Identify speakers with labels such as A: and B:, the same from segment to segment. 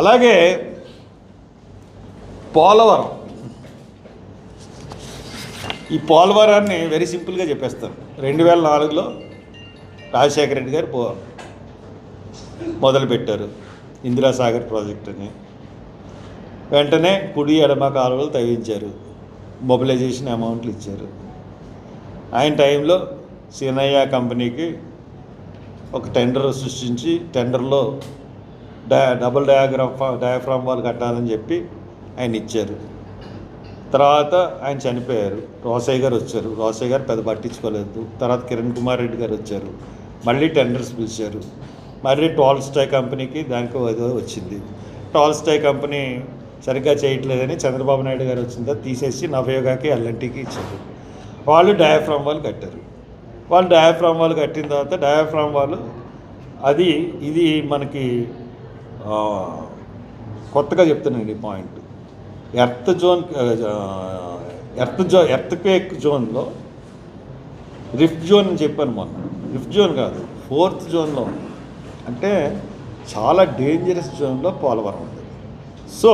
A: అలాగే పోలవరం. ఈ పోలవరాన్ని వెరీ సింపుల్గా చెప్పేస్తాను. రెండు వేల నాలుగులో రాజశేఖర రెడ్డి గారు పో మొదలుపెట్టారు ఇందిరాసాగర్ ప్రాజెక్ట్ అని. వెంటనే కుడి ఎడమ కాలువలు తవ్వించారు. మొబిలైజేషన్ అమౌంట్లు ఇచ్చారు. ఆయన టైంలో సీనయ్య కంపెనీకి ఒక టెండర్ సృష్టించి టెండర్లో dia double diagram diaphragm wall కట్టాలని చెప్పి ఆయన ఇచ్చారు. తర్వాత ఆయన చనిపోయారు. రోసయ్య గారు వచ్చారు. రోసయ్య గారు పెద్ద పట్టించుకోలేదు. తర్వాత కిరణ్ కుమార్ రెడ్డి గారు వచ్చారు. మళ్ళీ టెండర్స్ పిలిచారు. మళ్ళీ టోల్ స్టాయ్ కంపెనీకి దానికి ఏదో వచ్చింది. టోల్ స్టాయ్ కంపెనీ సరిగ్గా చేయట్లేదని చంద్రబాబు నాయుడు గారు వచ్చిన తర్వాత తీసేసి నవయోగాకి ఎల్ఎన్టీకి ఇచ్చారు. వాళ్ళు డయాఫ్రామ్ వాళ్ళు కట్టారు. వాళ్ళు డయాఫ్రామ్ వాళ్ళు కట్టిన తర్వాత డయాఫ్రామ్ వాళ్ళు అది ఇది మనకి కొత్తగా చెప్తున్నాను ఈ పాయింట్. ఎర్త్ జోన్ ఎర్త్ జో ఎర్త్ క్వేక్ జోన్లో రిఫ్ట్ జోన్ అని చెప్పాను మొన్న. రిఫ్ట్ జోన్ కాదు ఫోర్త్ జోన్లో ఉంది. అంటే చాలా డేంజరస్ జోన్లో పోలవరం ఉంది. సో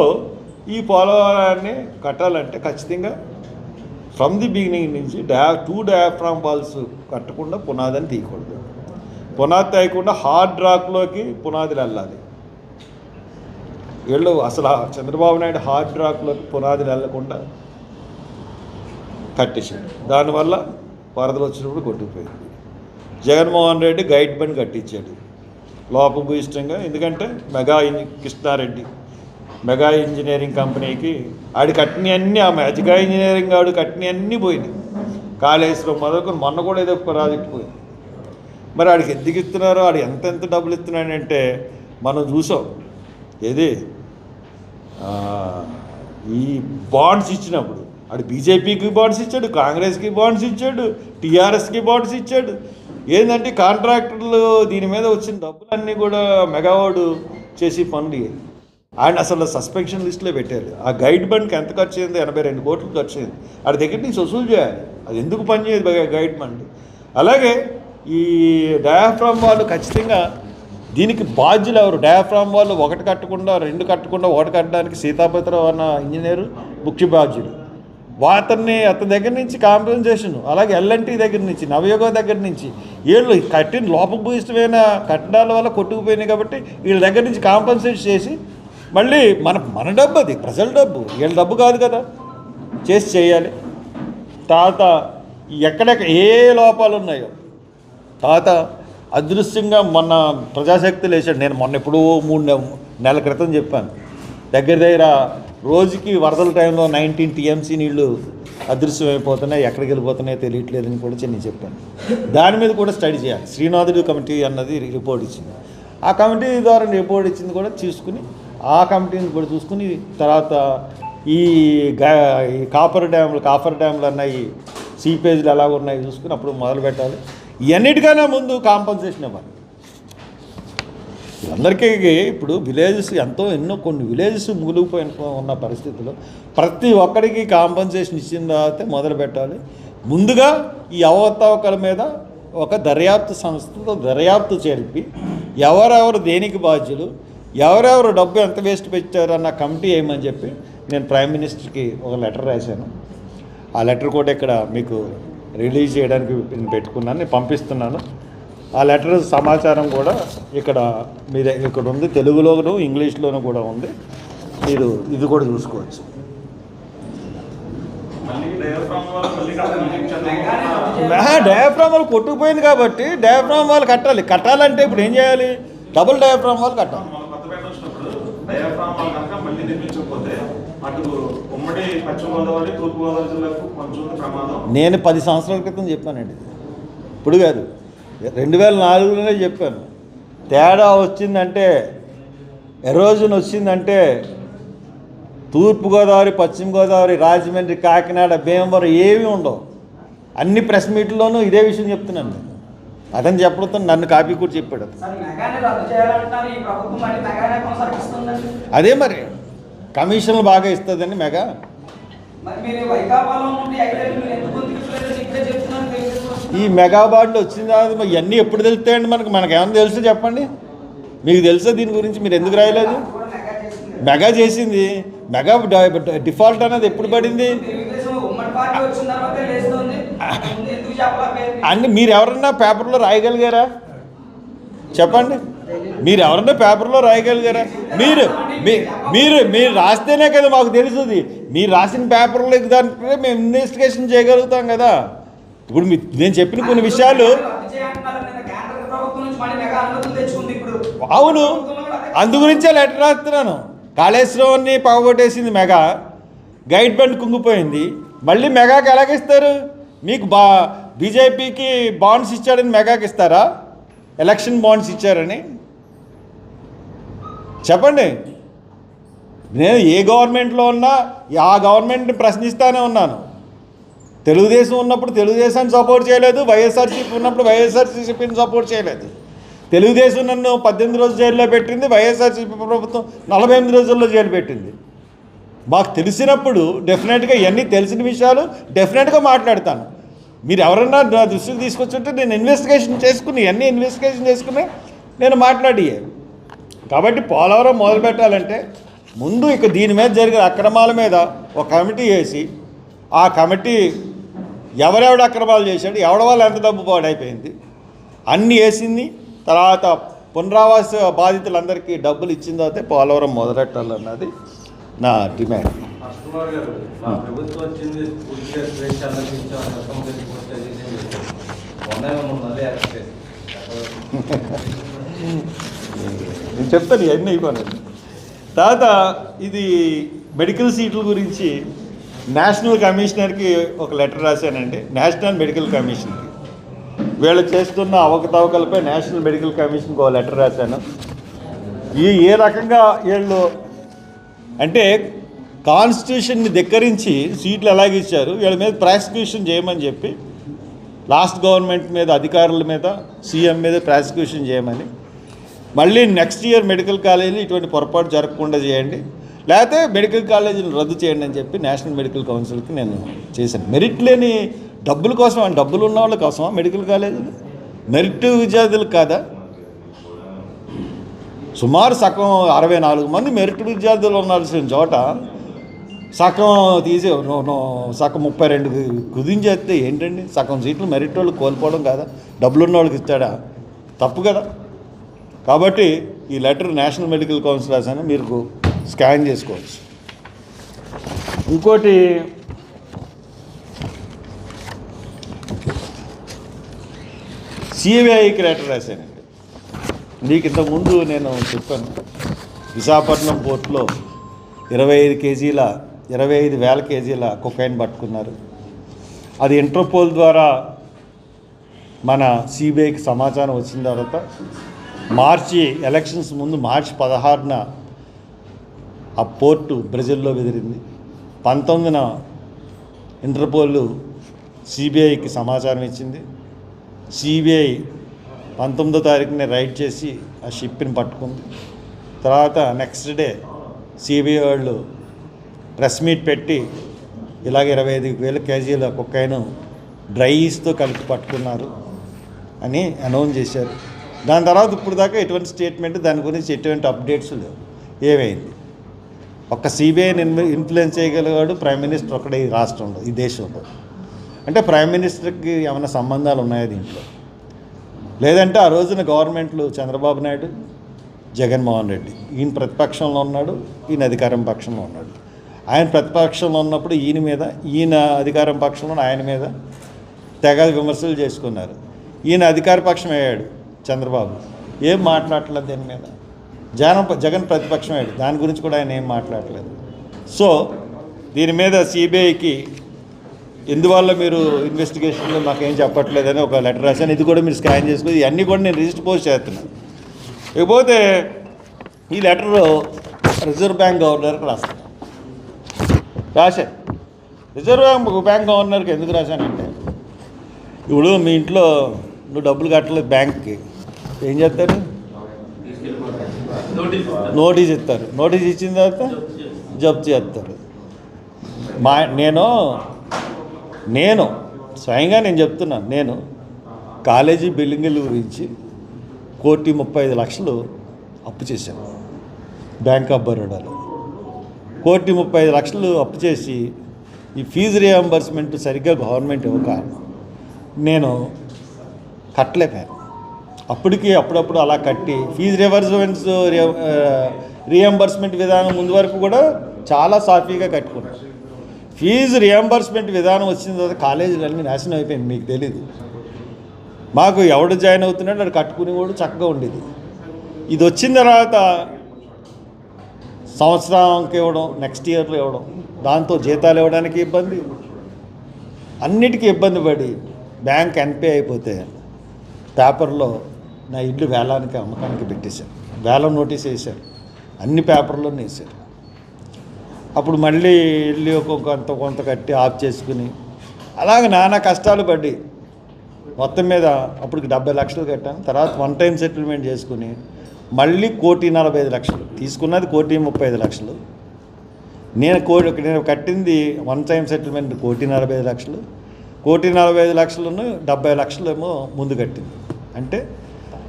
A: ఈ పోలవరాన్ని కట్టాలంటే ఖచ్చితంగా ఫ్రమ్ ది బిగినింగ్ నుంచి డయా టూ డయాఫ్రామ్ బాల్స్ కట్టకుండా పునాదిని తీయకూడదు. పునాది తీయకుండా హార్డ్ రాక్లోకి పునాదులు వెళ్ళాలి. వీళ్ళు అసలు చంద్రబాబు నాయుడు హార్డ్ రాక్లోకి పునాదులు వెళ్ళకుండా కట్టించాడు దానివల్ల వరదలు వచ్చినప్పుడు కొట్టుకుపోయింది. జగన్మోహన్ రెడ్డి గైడ్ బండ్ కట్టించాడు. లోపభూయిష్టంగా ఎందుకంటే మెగా కృష్ణారెడ్డి మెగా ఇంజనీరింగ్ కంపెనీకి ఆడి కట్టినవన్నీ ఆ మెగా ఇంజనీరింగ్ ఆడు కట్టినవన్నీ పోయినాయి. కాళేశ్వరం మొదలుకొని మొన్న కూడా ఏదో ఒక ప్రాజెక్ట్ పోయింది. మరి ఆడికి ఎందుకు ఇస్తున్నారో? ఆడు ఎంత ఎంత డబ్బులు ఇస్తున్నాడంటే మనం చూసాం. ఏది? ఈ బాండ్స్ ఇచ్చినప్పుడు. అటు బీజేపీకి బాండ్స్ ఇచ్చాడు కాంగ్రెస్కి బాండ్స్ ఇచ్చాడు టీఆర్ఎస్కి బాండ్స్ ఇచ్చాడు. ఏంటంటే కాంట్రాక్టర్లు దీని మీద వచ్చిన డబ్బులన్నీ కూడా మెగావాడు చేసి పనులు ఆయన అసలు సస్పెన్షన్ లిస్ట్లో పెట్టారు. ఆ గైడ్ బండ్కి ఎంత ఖర్చు అయింది ఎనభై రెండు కోట్లు ఖర్చు అయింది. ఆడి దగ్గర నుంచి వసూలు చేయాలి. అది ఎందుకు పనిచేయదు గైడ్ బండ్? అలాగే ఈ డయాఫ్రామ్ వాళ్ళు ఖచ్చితంగా దీనికి బాధ్యులు ఎవరు? డయాఫ్రామ్ వాళ్ళు ఒకటి కట్టకుండా రెండు కట్టకుండా ఒకటి కట్టడానికి సీతాపతిరావు అన్న ఇంజనీరు ముఖ్య బాధ్యుడు. అతన్ని అతని దగ్గర నుంచి కాంపెన్సేషన్ అలాగే ఎల్ఎన్టీ దగ్గర నుంచి నవయోగ దగ్గర నుంచి. వీళ్ళు కట్టిన లోపభూయిష్టమైన కట్టడాల వల్ల కొట్టుకుపోయినాయి కాబట్టి వీళ్ళ దగ్గర నుంచి కాంపెన్సేట్ చేసి మళ్ళీ మన మన డబ్బు అది ప్రజల డబ్బు. వీళ్ళ డబ్బు కాదు కదా. చేసి చేయాలి. తాత ఎక్కడెక్కడ ఏ లోపాలు ఉన్నాయో తాత అదృశ్యంగా మొన్న ప్రజాశక్తి లేచాడు. నేను మొన్న ఎప్పుడో మూడు నె- నెలల క్రితం చెప్పాను. దగ్గర దగ్గర రోజుకి వరదల టైంలో నైన్టీన్ టీఎంసీ నీళ్ళు అదృశ్యమైపోతున్నాయి. ఎక్కడికి వెళ్ళిపోతున్నాయో తెలియట్లేదని కూడా నేను చెప్పాను. దాని మీద కూడా స్టడీ చేయాలి. శ్రీనాథుడు కమిటీ అన్నది రిపోర్ట్ ఇచ్చింది. ఆ కమిటీ ద్వారా రిపోర్ట్ ఇచ్చింది కూడా చూసుకుని ఆ కమిటీని కూడా చూసుకుని తర్వాత ఈ ఈ కాపర్ డ్యాములు కాఫర్ డ్యాములు అన్నాయి సీపేజీలు ఎలా ఉన్నాయి చూసుకుని అప్పుడు మొదలు పెట్టాలి ఇవన్నిటికైనా ముందు కాంపన్సేషన్ ఇవ్వాలి. అందరికీ ఇప్పుడు విలేజెస్ ఎంతో ఎన్నో కొన్ని విలేజెస్ ముగిలిపోయిన ఉన్న పరిస్థితుల్లో ప్రతి ఒక్కడికి కాంపన్సేషన్ ఇచ్చిన తర్వాత మొదలు పెట్టాలి. ముందుగా ఈ అవతవకల మీద ఒక దర్యాప్తు సంస్థతో దర్యాప్తు జరిపి ఎవరెవరు దేనికి బాధ్యులు ఎవరెవరు డబ్బు ఎంత వేస్ట్ పెట్టారు అన్న కమిటీ వేయమని చెప్పి నేను ప్రైమ్ మినిస్టర్కి ఒక లెటర్ రాశాను. ఆ లెటర్ కూడా ఇక్కడ మీకు రిలీజ్ చేయడానికి నేను పెట్టుకున్నాను నేను పంపిస్తున్నాను. ఆ లెటర్ సమాచారం కూడా ఇక్కడ మీ దగ్గర ఇక్కడ ఉంది తెలుగులోను ఇంగ్లీష్లోను కూడా ఉంది. మీరు ఇది కూడా చూసుకోవచ్చు. డయాఫ్రామ్ వాళ్ళు కొట్టుకుపోయింది కాబట్టి డయాఫ్రామ్ వాళ్ళు కట్టాలి. కట్టాలంటే ఇప్పుడు ఏం చేయాలి? డబుల్ డయాఫ్రామ్ వాళ్ళు కట్టాలి.
B: డయాఫ్రామ్ వాళ్ళు కనుక మళ్ళీ నిర్మించకపోతే అటు ఉమ్మడి పశ్చిమ గోదావరి తూర్పు గోదావరి జిల్లాకు కొంచెం ప్రమాదం.
A: నేను పది సంవత్సరాల క్రితం చెప్పానండి. ఇప్పుడు కాదు రెండు వేల నాలుగులోనే చెప్పాను. తేడా వచ్చిందంటే ఎరోజన్ వచ్చిందంటే తూర్పుగోదావరి పశ్చిమ గోదావరి రాజమండ్రి కాకినాడ భీమవరం ఏమీ ఉండవు. అన్ని ప్రెస్ మీట్లోనూ ఇదే విషయం చెప్తున్నాను. నేను అతను చెప్పడంతో నన్ను కాపీ కూడా చెప్పాడు అదే మరి కమిషన్లు బాగా ఇస్తుందని మెగా. ఈ మెగాబాడ్లు వచ్చిన తర్వాత మరి ఇవన్నీ ఎప్పుడు తెలుస్తాయండి మనకు? మనకు ఏమైనా తెలుసు చెప్పండి? మీకు తెలుసా దీని గురించి? మీరు ఎందుకు రాయలేదు?
C: మెగా చేసి
A: మెగా చేసింది. మెగా డిఫాల్ట్ అనేది ఎప్పుడు పడింది? అన్ని మీరు? ఎవరన్నా పేపర్లో రాయగలిగారా? చెప్పండి. మీరు ఎవరన్నా పేపర్లో రాయగలిగారా? మీరు మీ- మీరు మీరు రాస్తేనే కదా మాకు తెలుస్తుంది మీరు రాసిన పేపర్లో దాంట్లో మేము ఇన్వెస్టిగేషన్ చేయగలుగుతాం కదా. ఇప్పుడు నేను చెప్పిన కొన్ని విషయాలు అవును. అందు గురించే లెటర్ రాస్తున్నాను. కాళేశ్వరాన్ని పగబొట్టేసింది మెగా. గైడ్ బండ్ కుంగిపోయింది. మళ్ళీ మెగాకి ఎలాగిస్తారు మీకు బా బీజేపీకి బాండ్స్ ఇచ్చాడని మెగాకి ఇస్తారా? ఎలక్షన్ బాండ్స్ ఇచ్చారని? చెప్పండి. నేను ఏ గవర్నమెంట్లో ఉన్నా ఆ గవర్నమెంట్ని ప్రశ్నిస్తానే ఉన్నాను. తెలుగుదేశం ఉన్నప్పుడు తెలుగుదేశాన్ని సపోర్ట్ చేయలేదు వైఎస్ఆర్సీపీ ఉన్నప్పుడు వైఎస్ఆర్సీపీని సపోర్ట్ చేయలేదు. తెలుగుదేశం నన్ను పద్దెనిమిది రోజులు జైల్లో పెట్టింది వైఎస్ఆర్సీపీ ప్రభుత్వం నలభై ఎనిమిది రోజుల్లో జైలు పెట్టింది. మాకు తెలిసినప్పుడు డెఫినెట్గా ఇవన్నీ తెలిసిన విషయాలు డెఫినెట్గా మాట్లాడతాను. మీరు ఎవరన్నా నా దృష్టికి తీసుకొచ్చుంటే నేను ఇన్వెస్టిగేషన్ చేసుకుని అన్ని ఇన్వెస్టిగేషన్ చేసుకుని నేను మాట్లాడి. కాబట్టి పోలవరం మొదలు పెట్టాలంటే ముందు ఇక దీని మీద జరిగిన అక్రమాల మీద ఒక కమిటీ వేసి ఆ కమిటీ ఎవరెవడ అక్రమాలు చేశాడు ఎవడ వాళ్ళు ఎంత డబ్బు పాడైపోయింది అన్నీ వేసింది. తర్వాత పునరావాస బాధితులందరికీ డబ్బులు ఇచ్చిన తర్వాత పోలవరం మొదలెట్టాలన్నది నా డిమాండ్.
D: కుమార్ గారు మా ప్రభుత్వం వచ్చింది పూర్తిగా స్వేచ్ఛ రకం పూర్తి
A: నేను చెప్తాను ఇవన్నీ అయిపోయినాయి. తర్వాత ఇది మెడికల్ సీట్ల గురించి నేషనల్ కమిషనర్కి ఒక లెటర్ రాశానండి. నేషనల్ మెడికల్ కమిషన్కి వీళ్ళు చేస్తున్న అవకతవకలపై నేషనల్ మెడికల్ కమిషన్కి ఒక లెటర్ రాశాను. ఈ ఏ రకంగా వీళ్ళు అంటే కాన్స్టిట్యూషన్ని ధిక్కరించి సీట్లు ఎలాగ ఇచ్చారు? వీళ్ళ మీద ప్రాసిక్యూషన్ చేయమని చెప్పి లాస్ట్ గవర్నమెంట్ మీద అధికారుల మీద సీఎం మీద ప్రాసిక్యూషన్ చేయమని. మళ్ళీ నెక్స్ట్ ఇయర్ మెడికల్ కాలేజీలు ఇటువంటి పొరపాటు జరగకుండా చేయండి. లేకపోతే మెడికల్ కాలేజీని రద్దు చేయండి అని చెప్పి నేషనల్ మెడికల్ కౌన్సిల్కి నేను చేశాను. మెరిట్ లేని డబ్బుల కోసం డబ్బులు ఉన్న వాళ్ళ కోసమా మెడికల్ కాలేజీలు? మెరిట్ విద్యార్థులు కాదా? సుమారు సగం అరవై నాలుగు మంది మెరిట్ విద్యార్థులు ఉండాల్సిన చోట సగం తీసి నో- సగం ముప్పై రెండు కుదించేస్తే ఏంటండి? సగం సీట్లు మెరిట్ వాళ్ళు కోల్పోవడం కాదా? డబ్బులు ఉన్న వాళ్ళకి ఇస్తాడా? తప్పు కదా. కాబట్టి ఈ లెటర్ నేషనల్ మెడికల్ కౌన్సిల్ రాసాను మీరు స్కాన్ చేసుకోవచ్చు. ఇంకోటి సిబిఐకి లెటర్ రాశానండి. మీకు ఇంతకుముందు నేను చెప్పాను విశాఖపట్నం పోర్టులో ఇరవై ఐదు కేజీల ఇరవై ఐదు వేల కేజీల కొకైన్ పట్టుకున్నారు. అది ఇంటర్పోల్ ద్వారా మన సిబిఐకి సమాచారం వచ్చిన తర్వాత మార్చి ఎలక్షన్స్ ముందు మార్చి పదహారున ఆ పోర్టు బ్రెజిల్లో బెదిరింది. పంతొమ్మిదిన ఇంటర్పోల్ సిబిఐకి సమాచారం ఇచ్చింది. సిబిఐ పంతొమ్మిదో తారీఖునే రైడ్ చేసి ఆ షిప్ని పట్టుకుంది. తర్వాత నెక్స్ట్ డే సిబిఐ వాళ్ళు ప్రెస్ మీట్ పెట్టి ఇలాగ ఇరవై ఐదు వేల కేజీల కుక్కైను డ్రై ఈస్తో కలిపి పట్టుకున్నారు అని అనౌన్స్ చేశారు. దాని తర్వాత ఇప్పుడు దాకా ఎటువంటి స్టేట్మెంట్ దాని గురించి ఎటువంటి అప్డేట్స్ లేవు. ఏమైంది? ఒక్క సిబిఐని ఇన్ఫ్లుయెన్స్ చేయగలిగాడు ప్రైమ్ మినిస్టర్ ఒక్కడే ఈ రాష్ట్రంలో ఈ దేశంలో. అంటే ప్రైమ్ మినిస్టర్కి ఏమైనా సంబంధాలు ఉన్నాయా దీంట్లో? లేదంటే ఆ రోజున గవర్నమెంట్లు చంద్రబాబు నాయుడు జగన్మోహన్ రెడ్డి ఈయన ప్రతిపక్షంలో ఉన్నాడు ఈయన అధికారం పక్షంలో ఉన్నాడు. ఆయన ప్రతిపక్షంలో ఉన్నప్పుడు ఈయన మీద ఈయన అధికారం పక్షంలో ఆయన మీద తెగ విమర్శలు చేసుకున్నారు. ఈయన అధికార పక్షం అయ్యాడు చంద్రబాబు. ఏం మాట్లాడలేదు దీని మీద? జగన్ జగన్ ప్రతిపక్షం అయ్యాడు. దాని గురించి కూడా ఆయన ఏం మాట్లాడలేదు. సో దీని మీద సిబిఐకి ఎందువల్ల మీరు ఇన్వెస్టిగేషన్లో మాకేం చెప్పట్లేదని ఒక లెటర్ రాశాను. ఇది కూడా మీరు స్కాన్ చేసుకుని ఇవన్నీ కూడా నేను రిజిస్టర్ పోస్ట్ చేస్తున్నాను. ఇకపోతే ఈ లెటర్ రిజర్వ్ బ్యాంక్ గవర్నర్కి రాస్తాను రాశారు. రిజర్వ్ బ్యాంక్ బ్యాంక్ గవర్నర్కి ఎందుకు రాశానంటే ఇప్పుడు మీ ఇంట్లో నువ్వు డబ్బులు కట్టలేదు బ్యాంక్కి ఏం చేస్తారు? నోటీస్ ఇస్తారు. నోటీస్ ఇచ్చిన తర్వాత జప్తు చేస్తారు. మా నేను నేను స్వయంగా నేను చెప్తున్నాను నేను కాలేజీ బిల్డింగుల గురించి కోటి ముప్పై ఐదు లక్షలు అప్పు చేశాను. బ్యాంక్ ఆఫ్ బరోడాలో. కోటి ముప్పై ఐదు లక్షలు అప్పు చేసి ఈ ఫీజు రియంబర్స్మెంట్ సరిగ్గా గవర్నమెంట్ ఇవ్వక నేను కట్టలేకపోయాను. అప్పటికి అప్పుడప్పుడు అలా కట్టి ఫీజు రివర్స్మెంట్స్ రియంబర్స్మెంట్ విధానం ముందు వరకు కూడా చాలా సాఫీగా కట్టుకున్నాను ఫీజు రియంబర్స్మెంట్ విధానం వచ్చిన తర్వాత కాలేజీలు అన్నీ నాశనం అయిపోయింది మీకు తెలీదు. మాకు ఎవడు జాయిన్ అవుతున్నాడు అది కట్టుకుని కూడా చక్కగా ఉండేది. ఇది వచ్చిన తర్వాత సంవత్సరానికి ఇవ్వడం నెక్స్ట్ ఇయర్లో ఇవ్వడం దాంతో జీతాలు ఇవ్వడానికి ఇబ్బంది. అన్నిటికీ ఇబ్బంది పడి బ్యాంక్ ఎన్పే అయిపోతే పేపర్లో నా ఇల్లు వేలానికి అమ్మకానికి పెట్టేశారు. వేలం నోటీస్ వేశారు. అన్ని పేపర్లోనే వేశారు. అప్పుడు మళ్ళీ వెళ్ళి ఒక కొంత కొంత కట్టి ఆఫ్ చేసుకుని అలాగే నానా కష్టాలు పడి మొత్తం మీద అప్పటికి డెబ్బై లక్షలు కట్టాను. తర్వాత వన్ టైం సెటిల్మెంట్ చేసుకుని మళ్ళీ కోటి నలభై ఐదు లక్షలు. తీసుకున్నది కోటి ముప్పై ఐదు లక్షలు. నేను కోటి నేను కట్టింది వన్ టైం సెటిల్మెంట్ కోటి నలభై ఐదు లక్షలు. కోటి నలభై ఐదు లక్షలను డెబ్బై లక్షలేమో ముందు కట్టింది. అంటే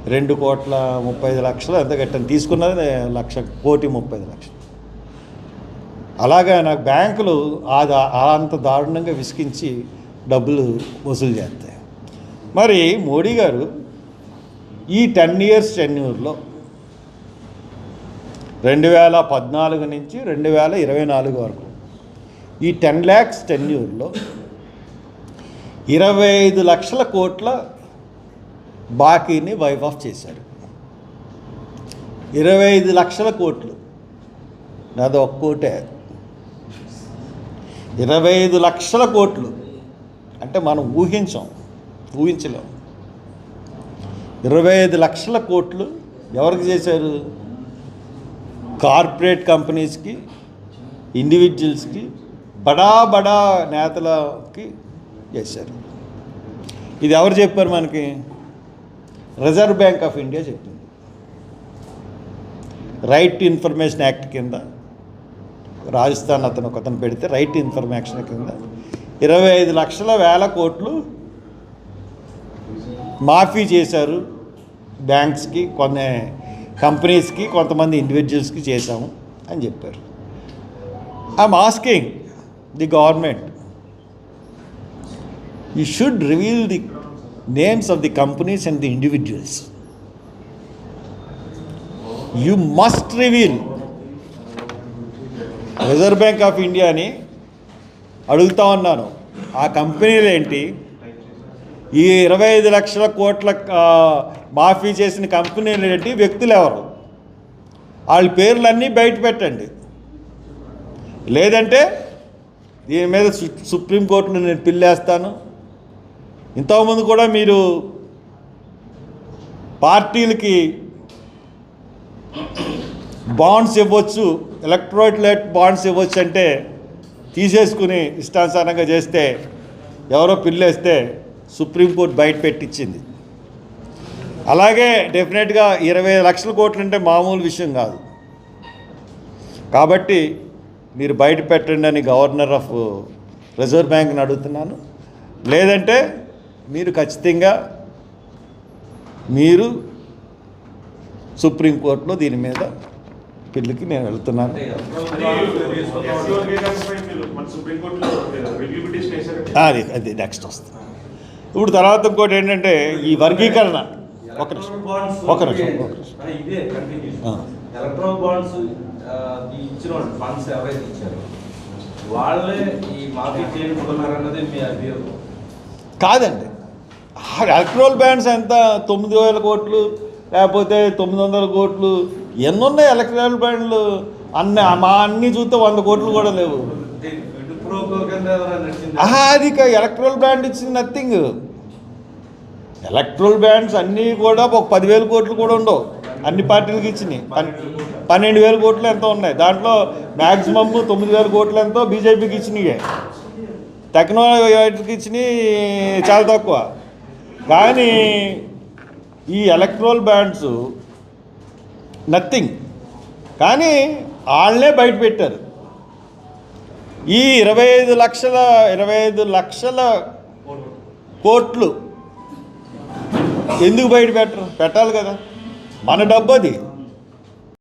A: రెండు కోట్ల ముప్పై ఐదు లక్షలు ఎంత కట్టాను. తీసుకున్నది లక్ష కోటి ముప్పై ఐదు లక్షలు. అలాగా నాకు బ్యాంకులు ఆ దా- అంత దారుణంగా విసిగించి డబ్బులు వసూలు చేస్తాయి. మరి మోడీ గారు ఈ టెన్ ఇయర్స్ టెన్యూర్లో రెండు వేల పద్నాలుగు నుంచి రెండు వేల ఇరవై నాలుగు వరకు. ఈ టెన్ ల్యాక్స్ టెన్యూర్లో ఇరవై ఐదు లక్షల కోట్ల బాకీని వైఫ్ ఆఫ్ చేశారు ఇరవై ఐదు లక్షల కోట్లు. నాది ఒక్క కోటే. ఇరవై ఐదు లక్షల కోట్లు. అంటే మనం ఊహించాం ఊహించలేం. ఇరవై ఐదు లక్షల కోట్లు ఎవరికి చేశారు? కార్పొరేట్ కంపెనీస్కి ఇండివిజువల్స్కి బడా బడా నేతలకి చేశారు. ఇది ఎవరు చెప్పారు మనకి? రిజర్వ్ బ్యాంక్ ఆఫ్ ఇండియా చెప్పింది. రైట్ టు ఇన్ఫర్మేషన్ యాక్ట్ కింద రాజస్థాన్ అతను ఒకతను పెడితే రైట్ టు ఇన్ఫర్మేషన్ కింద ఇరవై ఐదు లక్షల వేల కోట్లు మాఫీ చేశారు బ్యాంక్స్కి కొన్ని కంపెనీస్కి కొంతమంది ఇండివిజువల్స్కి చేశాము అని చెప్పారు. I'm asking the government you should reveal the names of the companies and the individuals you must reveal Reserve Bank of ఇండియాని అడుగుతా ఉన్నాను. ఆ కంపెనీలు ఏంటి? ఈ ఇరవై ఐదు లక్షల కోట్ల మాఫీ చేసిన కంపెనీలు ఏంటి? వ్యక్తులు ఎవరు? వాళ్ళ పేర్లన్నీ బయట పెట్టండి. లేదంటే దీని మీద సుప్రీంకోర్టును నేను పిల్లేస్తాను. ఇంతకుముందు కూడా మీరు పార్టీలకి బాండ్స్ ఇవ్వచ్చు ఎలక్ట్రోలైట్ బాండ్స్ ఇవ్వచ్చు అంటే తీసేసుకుని ఇష్టానుసారంగా చేస్తే ఎవరో పిల్లేస్తే సుప్రీంకోర్టు బయట పెట్టించింది. అలాగే డెఫినెట్గా ఇరవై లక్షల కోట్లు అంటే మామూలు విషయం కాదు. కాబట్టి మీరు బయట పెట్టండి అని గవర్నర్ ఆఫ్ రిజర్వ్ బ్యాంక్ని అడుగుతున్నాను. లేదంటే మీరు ఖచ్చితంగా మీరు సుప్రీంకోర్టులో దీని మీద పెళ్ళికి నేను వెళ్తున్నాను.
B: అది
A: అది అది నెక్స్ట్ వస్తుంది. ఇప్పుడు తర్వాత ఇంకోటి ఏంటంటే ఈ వర్గీకరణ. ఒక నిమిషం. ఒక నిమిషం. ఒక కాదండి. ఎలక్ట్రోల్ బ్యాండ్స్ ఎంత? తొమ్మిది వేల కోట్లు లేకపోతే తొమ్మిది వందల కోట్లు. ఎన్ని ఉన్నాయి ఎలక్ట్రల్ బ్యాండ్లు? అన్ని మా అన్ని చూస్తే వంద కోట్లు కూడా లేవు. ఆహా అది ఎలక్ట్రల్ బ్యాండ్ ఇచ్చింది నథింగ్. ఎలక్ట్రల్ బ్యాండ్స్ అన్నీ కూడా ఒక పదివేల కోట్లు కూడా ఉండవు. అన్ని పార్టీలకు ఇచ్చినాయి. పన్- పన్నెండు వేల కోట్లు ఎంతో ఉన్నాయి. దాంట్లో మ్యాక్సిమమ్ తొమ్మిది వేల కోట్లు ఎంతో బీజేపీకి ఇచ్చినాయి. టెక్నాలజీకి ఇచ్చినాయి చాలా తక్కువ. కానీ ఈ ఎలక్ట్రల్ బ్యాండ్స్ నథింగ్. కానీ వాళ్ళనే బయట పెట్టారు. ఈ ఇరవై ఐదు లక్షల ఇరవై ఐదు లక్షల కోట్లు. ఎందుకు బయట పెట్టరు? పెట్టాలి కదా. మన డబ్బు అది.